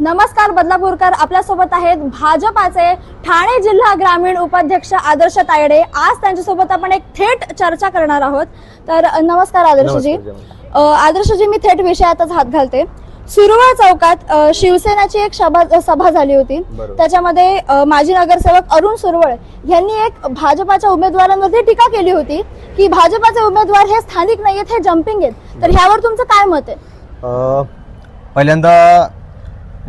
नमस्कार बदलापूरकर. आपल्यासोबत आहेत भाजपाचे ठाणे जिल्हा ग्रामीण उपाध्यक्ष आदर्श तायडे. आज त्यांच्यासोबत आपण एक थेट चर्चा करणार आहोत. तर नमस्कार आदर्शजी. आदर्शजी मी थेट विषयातच हात घालते. सुरुवात चौकात शिवसेनाची एक सभा सभा झाली होती. त्याच्यामध्ये माजी नगरसेवक अरुण सुरवळ यांनी एक भाजपाच्या उमेदवारांमध्ये टीका केली होती की भाजपाचे उमेदवार हे स्थानिक नाहीयेत हे जम्पिंग आहेत. तर ह्यावर तुमचं काय मत आहे? पहिल्यांदा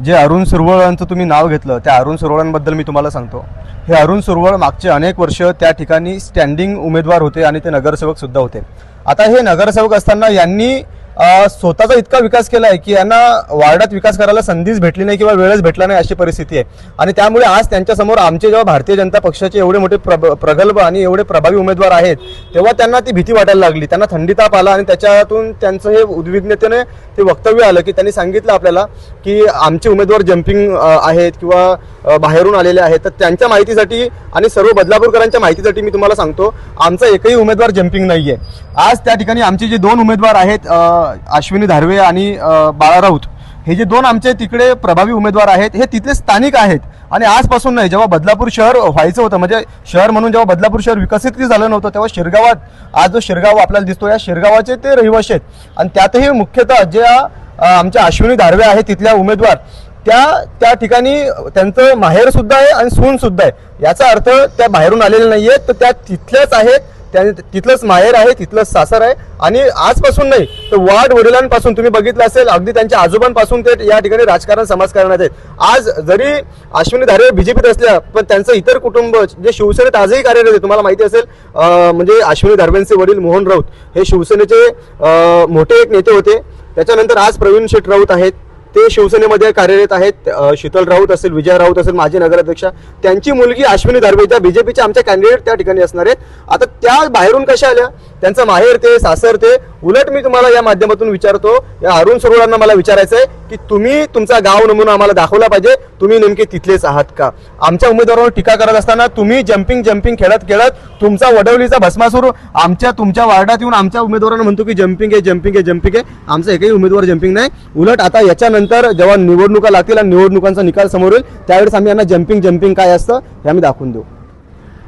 जे अरुण सुरवळांचं तुम्ही नाव घेतलं त्या अरुण सुरवळांबद्दल मी तुम्हाला सांगतो. हे अरुण सुरवळ मागचे अनेक वर्ष त्या ठिकाणी स्टँडिंग उमेदवार होते आणि ते नगरसेवक सुद्धा होते. आता हे नगरसेवक असताना यांनी स्वतःचा इतका विकास केला आहे की यांना वार्डात विकास करायला संधीच भेटली नाही किंवा वेळच भेटला नाही अशी परिस्थिती आहे. आणि त्यामुळे आज त्यांच्यासमोर आमचे जेव्हा भारतीय जनता पक्षाचे एवढे मोठे प्रब प्रगल्भ आणि एवढे प्रभावी उमेदवार आहेत तेव्हा त्यांना ती भीती वाटायला लागली. त्यांना थंडी ताप आला आणि त्याच्यातून त्यांचं हे उद्विग्नतेने ते वक्तव्य आलं की त्यांनी सांगितलं आपल्याला की आमचे उमेदवार जम्पिंग आहेत किंवा बाहेरून आलेले आहेत. तर त्यांच्या माहितीसाठी आणि सर्व बदलापूरकरांच्या माहितीसाठी मी तुम्हाला सांगतो आमचा एकही उमेदवार जम्पिंग आहे आज त्या ठिकाणी आमचे जे दोन उमेदवार आहेत अश्विनी धारवे आणि बाळा राऊत हे जे दोन आमचे तिकडे प्रभावी उमेदवार आहेत हे तिथले स्थानिक आहेत. आणि आजपासून नाही जेव्हा बदलापूर शहर व्हायचं होतं म्हणजे शहर म्हणून जेव्हा बदलापूर शहर विकसित झालं नव्हतं तेव्हा शिरगावात आज जो शिरगाव आपल्याला दिसतो या शिरगावाचे ते रहिवाशी आहेत. आणि त्यातही मुख्यतः ज्या आमच्या अश्विनी धारवे आहेत तिथल्या उमेदवार त्या त्या ठिकाणी त्यांचं माहेर सुद्धा आहे आणि सून सुद्धा आहे. याचा अर्थ त्या बाहेरून आलेले नाही आहेत तर त्या तिथल्याच आहेत त्या तिथलंच माहेर आहे तिथलंच सासर आहे. आणि आजपासून नाही तर वाढ वडिलांपासून तुम्ही बघितलं असेल अगदी त्यांच्या आजोबांपासून ते या ठिकाणी राजकारण समाजकारणात आहेत आज जरी अश्विनी धारे बीजेपीत असल्या पण त्यांचं इतर कुटुंब जे शिवसेनेत आजही कार्यरत आहे तुम्हाला माहिती असेल म्हणजे अश्विनी धारवेंचे वडील मोहन राऊत हे शिवसेनेचे मोठे एक नेते होते. त्याच्यानंतर आज प्रवीण शेठ राऊत आहेत. ते शिवसेनेमध्ये कार्यरत आहेत. शीतल राऊत असेल विजय राऊत असेल माजी नगराध्यक्ष त्यांची मुलगी अश्विनी धारवे त्या बीजेपीच्या आमच्या कॅन्डिडेट त्या ठिकाणी असणार आहेत. आता त्या बाहेरून कशा आल्या? त्यांचं माहेर ते सासर ते. उलट मी तुम्हाला या माध्यमातून विचारतो या अरुण सरोवरांना मला विचारायचं आहे की तुम्ही तुमचा गाव नमुना आम्हाला दाखवला पाहिजे. तुम्ही नेमके तिथलेच आहात का? आमच्या उमेदवारावर टीका करत असताना तुम्ही जम्पिंग जम्पिंग खेळत खेळत तुमचा वडवलीचा भस्मासूर आमच्या तुमच्या वार्डात येऊन आमच्या उमेदवारांना म्हणतो की जम्पिंग आहे जम्पिंग आहे जम्पिंग आहे. आमचा एकही उमेदवार जम्पिंग नाही. उलट आता याच्यानंतर जेव्हा निवडणुका लागतील आणि निवडणुकांचा निकाल समोर येईल त्यावेळेस आम्ही यांना जम्पिंग जम्पिंग काय असतं हे आम्ही दाखवून देऊ.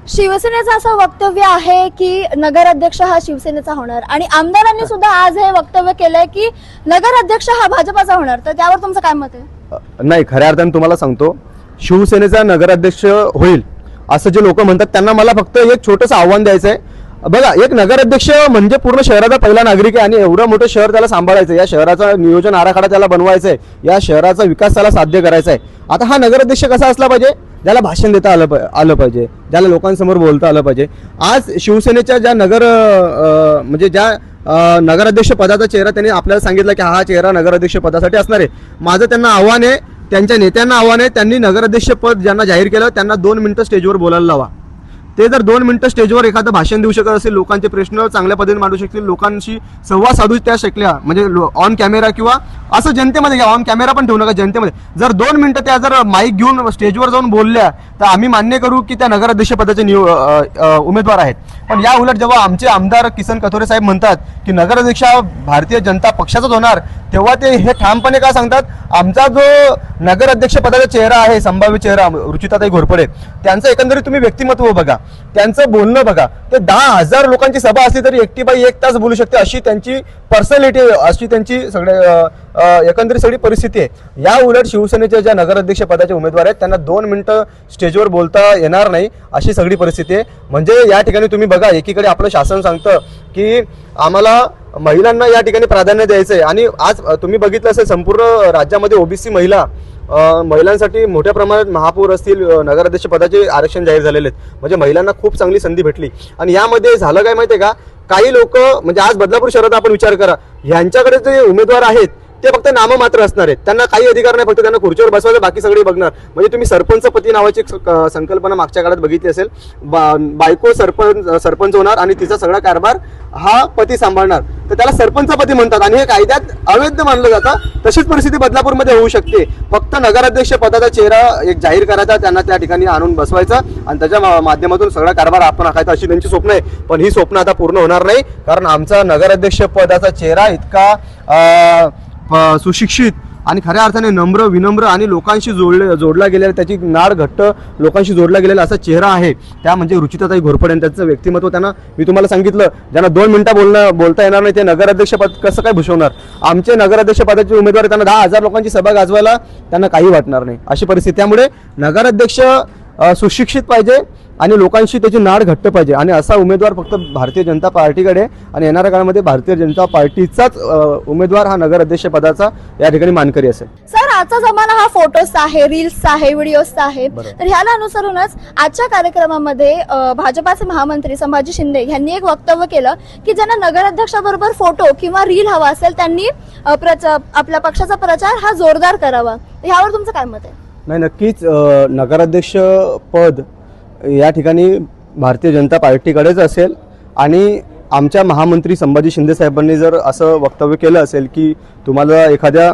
शिवसेनेचं असं वक्तव्य आहे की नगराध्यक्ष हा शिवसेनेचा होणार. आणि आमदारांनी सुद्धा आज हे वक्तव्य केलंय की नगराध्यक्ष हा भाजपाचा होणार. तर त्यावर तुमचं काय मत आहे? नाही खऱ्या अर्थाने तुम्हाला सांगतो शिवसेनेचा नगराध्यक्ष होईल असं जे लोक म्हणतात त्यांना मला फक्त एक छोटंसं आव्हान द्यायचं आहे बघा एक नगराध्यक्ष म्हणजे पूर्ण शहराचा पहिला नागरिक आहे आणि एवढं मोठं शहर त्याला सांभाळायचं या शहराचा नियोजन आराखडा त्याला बनवायचा आहे या शहराचा विकास त्याला साध्य करायचा आहे आता हा नगराध्यक्ष कसा असला पाहिजे? ज्याला भाषण देता आलं आलं पाहिजे. ज्याला लोकांसमोर बोलता आलं पाहिजे. आज शिवसेनेच्या ज्या नगर म्हणजे ज्या नगराध्यक्ष पदाचा चेहरा त्यांनी आपल्याला सांगितलं की हा चेहरा नगराध्यक्ष पदासाठी असणार आहे. माझं त्यांना आव्हान आहे त्यांच्या नेत्यांना आव्हान आहे त्यांनी नगराध्यक्ष पद ज्यांना जाहीर केलं त्यांना दोन मिनिटं स्टेजवर बोलायला लावा. ते जर दोन मिनिटं स्टेजवर एखादं भाषण देऊ शकत असेल लोकांचे प्रश्न चांगल्या पद्धतीने मांडू शकतील लोकांशी संवाद साधू त्या शकल्या म्हणजे ऑन कॅमेरा किंवा असं जनतेमध्ये घ्या ऑन कॅमेरा पण ठेवू नका जनतेमध्ये. जर दोन मिनिटं त्या जर माईक घेऊन स्टेजवर जाऊन बोलल्या तर आम्ही मान्य करू की त्या नगराध्यक्ष पदाचे निव उमेदवार आहेत. पण या उलट जेव्हा आमचे आमदार किसन कथोरे साहेब म्हणतात की नगराध्यक्ष भारतीय जनता पक्षाचाच होणार तेव्हा ते हे ठामपणे का सांगतात? आमचा जो नगराध्यक्ष पदाचा चेहरा आहे संभाव्य चेहरा रुचिताताई घोरपडे त्यांचं एकंदरीत तुम्ही व्यक्तिमत्व बघा. त्यांचं बोलणं बघा. ते दहा हजार लोकांची सभा असली तरी एकटी बाई एक तास बोलू शकते अशी त्यांची पर्सनॅलिटी अशी त्यांची सगळे एकंदरीत सगळी परिस्थिती आहे. या उलट शिवसेनेच्या ज्या नगराध्यक्ष पदाचे उमेदवार आहेत त्यांना दोन मिनिटं स्टेजवर बोलता येणार नाही अशी सगळी परिस्थिती आहे. म्हणजे या ठिकाणी तुम्ही बघा एकीकडे आपलं शासन सांगतं की आम्हाला महिलांना या ठिकाणी प्राधान्य द्यायचं आहे आणि आज तुम्ही बघितलं असेल संपूर्ण राज्यामध्ये ओबीसी महिला महिलांसाठी मोठ्या प्रमाणात महापौर असतील नगराध्यक्ष पदाचे आरक्षण जाहीर झालेले आहेत. म्हणजे महिलांना खूप चांगली संधी भेटली. आणि यामध्ये झालं काय माहिती आहे का? काही लोक म्हणजे आज बदलापूर शहरात आपण विचार करा. ह्यांच्याकडे जे उमेदवार आहेत ते फक्त नाममात्र असणार आहेत. त्यांना काही अधिकार नाही फक्त त्यांना खुर्चीवर बसवायचं बाकी सगळे बघणार. म्हणजे तुम्ही सरपंच पती नावाची एक संकल्पना मागच्या काळात बघितली असेल बा- बायको सरपंच सरपंच होणार आणि तिचा सगळा कारभार हा पती सांभाळणार. तर त्याला सरपंच पती म्हणतात आणि हे कायद्यात अवैध मानलं जातं. तशीच परिस्थिती बदलापूरमध्ये होऊ शकते. फक्त नगराध्यक्ष पदाचा चेहरा एक जाहीर करायचा त्यांना त्या ठिकाणी आणून बसवायचा आणि त्याच्या माध्यमातून सगळा कारभार आपण आखायचा अशी त्यांची स्वप्न आहे. पण ही स्वप्न आता पूर्ण होणार नाही कारण आमचा नगराध्यक्ष पदाचा चेहरा इतका सुशिक्षित आणि खऱ्या अर्थाने नम्र विनम्र आणि लोकांशी जोडले जोडला गेलेला त्याची नाड घट्ट लोकांशी जोडला गेलेला असा चेहरा आहे. त्या म्हणजे रुचिताताई घोरपडे आणि त्यांचं व्यक्तिमत्व त्यांना मी तुम्हाला सांगितलं. ज्यांना दोन मिनिटं बोलणं बोलता येणार नाही ते नगराध्यक्षपद कसं काय भूषवणार? आमचे नगराध्यक्षपदाचे उमेदवार त्यांना दहा हजार लोकांची सभा गाजवायला त्यांना काही वाटणार नाही. अशी परिस्थिती त्यामुळे नगराध्यक्ष सुशिक्षित पाहिजे आणि लोकांशी त्याची नाड घट्ट पाहिजे. आणि असा उमेदवार फक्त भारतीय जनता पार्टीकडे आणि येणाऱ्या काळामध्ये भारतीय जनता पार्टीचाच उमेदवार हा नगराध्यक्ष पदाचा या ठिकाणी मानकरी असेल. सर आजचा जमाना हा फोटोजचा आहे रील्सचा आहे व्हिडिओजचा आहे. तर ह्याला अनुसरूनच आजच्या कार्यक्रमामध्ये भाजपाचे महामंत्री संभाजी शिंदे यांनी एक वक्तव्य केलं की ज्यांना नगराध्यक्षाबरोबर फोटो किंवा रील हवा असेल त्यांनी आपल्या पक्षाचा प्रचार हा जोरदार करावा. ह्यावर तुमचं काय मत आहे? नाही नक्कीच नगराध्यक्ष पद या ठिकाणी भारतीय जनता पार्टीकडेच असेल आणि आमच्या महामंत्री संभाजी शिंदे साहेबांनी जर असं वक्तव्य केलं असेल की तुम्हाला एखाद्या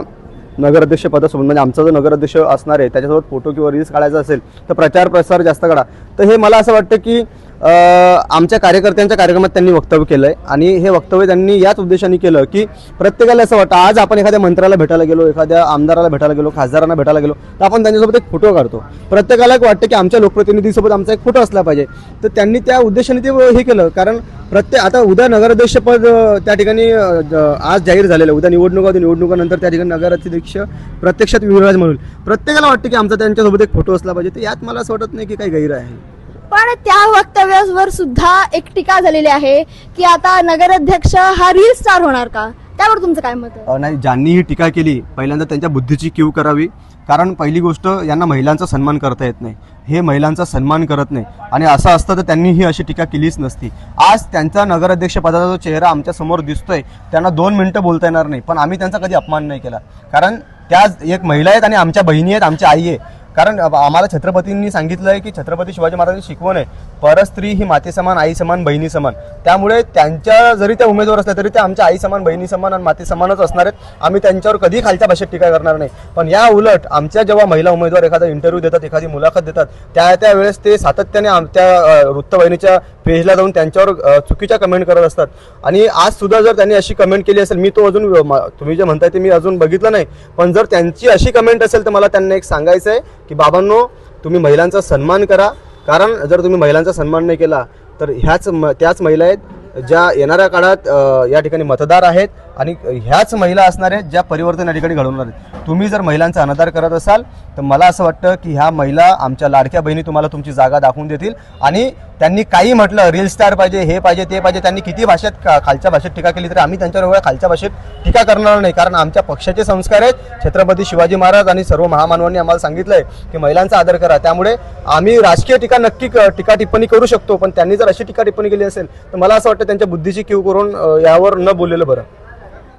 नगराध्यक्षपदासोबत म्हणजे आमचा जो नगराध्यक्ष असणार आहे त्याच्यासोबत फोटो किंवा रील्स काढायचा असेल तर प्रचार प्रसार जास्त काढा तर हे मला असं वाटतं की आमच्या कार्यकर्त्यांच्या कार्यक्रमात त्यांनी वक्तव्य केलं आहे आणि हे वक्तव्य त्यांनी याच उद्देशाने केलं की प्रत्येकाला असं वाटतं आज आपण एखाद्या मंत्र्याला भेटायला गेलो एखाद्या आमदाराला भेटायला गेलो खासदारांना भेटायला गेलो तर आपण त्यांच्यासोबत एक फोटो काढतो. प्रत्येकाला एक वाटतं की आमच्या लोकप्रतिनिधीसोबत आमचा एक फोटो असला पाहिजे. तर त्यांनी त्या उद्देशाने ते हे केलं. कारण प्रत्येक आता उद्या नगराध्यक्षपद त्या ठिकाणी ज- आज जाहीर झालेलं उद्या निवडणुका होती निवडणुकानंतर त्या ठिकाणी नगराध्यक्ष प्रत्यक्षात विराज म्हणून. प्रत्येकाला वाटतं की आमचा त्यांच्यासोबत एक फोटो असला पाहिजे. तर यात मला असं वाटत नाही की काही गैर आहे पण त्या वक्तव्यावर सुद्धा एक टीका झालेली आहे की आता नगराध्यक्ष हा रील स्टार होणार का? त्यावर तुमचं काय मत आहे? अ, नाही ज्यांनी ही टीका केली पहिल्यांदा त्यांच्या बुद्धीची क्यू करावी. कारण पहिली गोष्ट यांना महिलांचा सन्मान करता येत नाही. हे महिलांचा सन्मान करत नाही. आणि असं असतं तर त्यांनी ही अशी टीका केलीच नसती. आज त्यांचा नगराध्यक्ष पदाचा जो चेहरा आमच्यासमोर दिसतोय त्यांना दोन मिनिटं बोलता येणार नाही. पण आम्ही त्यांचा कधी अपमान नाही केला. कारण त्या एक महिला आहेत आणि आमच्या बहिणी आहेत आमच्या आई आहे. कारण आम्हाला छत्रपतींनी सांगितलं आहे की छत्रपती शिवाजी महाराजांची शिकवण आहे परस्त्री ही माते समान आई समान बहिणी समान. त्यामुळे त्यांच्या जरी त्या उमेदवार असल्या तरी त्या आमच्या आई समान बहिणी समान आणि माते समानच असणार आहेत. आम्ही त्यांच्यावर कधी खालच्या भाषेत टीका करणार नाही. पण या उलट आमच्या जेव्हा महिला उमेदवार एखादा इंटरव्ह्यू देतात एखादी मुलाखत देतात त्या त्यावेळेस ते सातत्याने आमच्या वृत्तवाहिनीच्या पेजला जाऊन त्यांच्यावर चुकीच्या कमेंट करत असतात. आणि आज सुद्धा जर त्यांनी अशी कमेंट केली असेल मी तो अजून म- तुम्ही जे म्हणताय ते मी अजून बघितलं नाही. पण जर त्यांची अशी कमेंट असेल तर मला त्यांना एक सांगायचं आहे की बाबांनो तुम्ही महिलांचा सन्मान करा. कारण जर तुम्ही महिलांचा सन्मान नाही केला तर ह्याच म- त्याच महिला आहेत ज्या येणाऱ्या काळात या ठिकाणी मतदार आहेत. आणि ह्याच महिला असणार आहेत ज्या परिवर्तन या ठिकाणी घडवणार आहेत. तुम्ही जर महिलांचा अनादार करत असाल तर मला असं वाटतं की ह्या महिला आमच्या लाडक्या बहिणी तुम्हाला तुमची जागा दाखवून देतील. आणि त्यांनी काही म्हटलं रील स्टार पाहिजे हे पाहिजे ते पाहिजे त्यांनी किती भाषेत का- खालच्या भाषेत टीका केली तरी आम्ही त्यांच्यावर एवढ्या खालच्या भाषेत टीका करणार नाही. कारण आमच्या पक्षाचे संस्कार आहेत. छत्रपती शिवाजी महाराज आणि सर्व महामानवांनी आम्हाला सांगितलंय की महिलांचा आदर करा. त्यामुळे आम्ही राजकीय टीका नक्की टीका टिप्पणी करू शकतो. पण त्यांनी जर अशी टीका टिप्पणी केली असेल तर मला असं वाटतं त्यांच्या बुद्धीची क्यू करून यावर न बोललेलं बरं.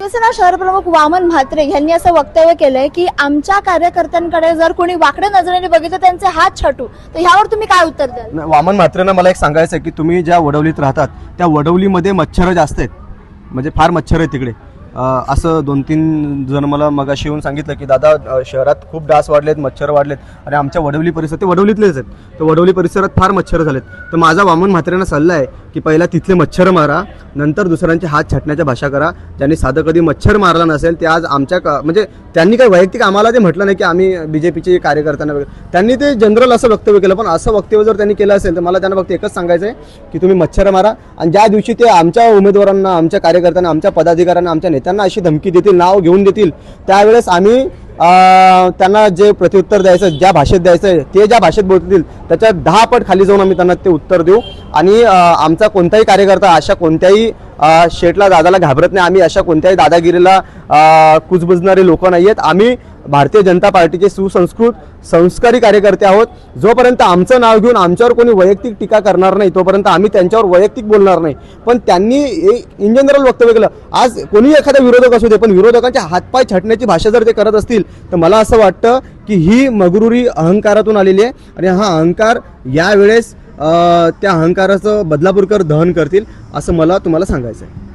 शिवसेना शहर प्रमुख वामन म्हात्रे यांनी असं वक्तव्य केलंय की आमच्या कार्यकर्त्यांकडे जर कोणी वाकड्या नजरेने बघितलं त्यांचे हात छटू. तर ह्यावर तुम्ही काय उत्तर द्याल? न- वामन म्हात्रेनं मला एक सांगायचं आहे की तुम्ही ज्या वडवलीत राहतात त्या वडवलीमध्ये मच्छरं जास्त आहेत. म्हणजे फार मच्छर आहेत तिकडे. असं दोन तीन जण मला मगाशी येऊन सांगितलं की दादा शहरात खूप डास वाढलेत मच्छर वाढलेत. आणि आमच्या वडवली परिसर ते वडवलीतलेच आहेत. तर वडवली परिसरात फार मच्छर झालेत. तर माझा वामन म्हात्रेंना सल्ला आहे की पहिला तिथले मच्छर मारा नंतर दुसऱ्यांचे हात छाटण्याच्या भाषा करा. ज्यांनी साधं कधी मच्छर मारला नसेल ते आज आमच्या का- म्हणजे त्यांनी काही वैयक्तिक आम्हाला ते म्हटलं नाही की आम्ही बीजेपीचे कार्यकर्त्यांना वगैरे. त्यांनी ते जनरल असं वक्तव्य केलं पण असं वक्तव्य जर त्यांनी केलं असेल तर मला त्यांना फक्त एकच सांगायचं आहे की तुम्ही मच्छर मारा आणि ज्या दिवशी ते आमच्या उमेदवारांना आमच्या कार्यकर्त्यांना आमच्या पदाधिकाऱ्यांना आमच्या त्यांना अशी धमकी देतील नाव घेऊन देतील. त्यावेळेस आम्ही त्यांना जे प्रत्युत्तर द्यायचं ज्या भाषेत द्यायचं आहे ते ज्या भाषेत बोलतील त्याच्या दहा पट खाली जाऊन आम्ही त्यांना ते उत्तर देऊ. आणि आमचा कोणताही कार्यकर्ता अशा कोणत्याही शेटला दादाला घाबरत नाही. आम्ही अशा कोणत्याही दादागिरीला कुजबुजणारे लोक नाही आहेत. आम्ही भारतीय जनता पार्टीचे सुसंस्कृत संस्कारी कार्यकर्ते आहोत. जोपर्यंत आमचं नाव घेऊन आमच्यावर कोणी वैयक्तिक टीका करणार नाही तोपर्यंत आम्ही त्यांच्यावर वैयक्तिक बोलणार नाही. पण त्यांनी इन जनरल वक्तव्य केलं. आज कोणी एखादा विरोधक असू दे पण विरोधकांच्या हातपाय छाटण्याची भाषा जर ते करत असतील तर मला असं वाटतं की ही मगरुरी अहंकारातून आलेली आहे. आणि हा अहंकार यावेळेस त्या अहंकाराचं बदलापूरकर दहन करतील असं मला तुम्हाला सांगायचं आहे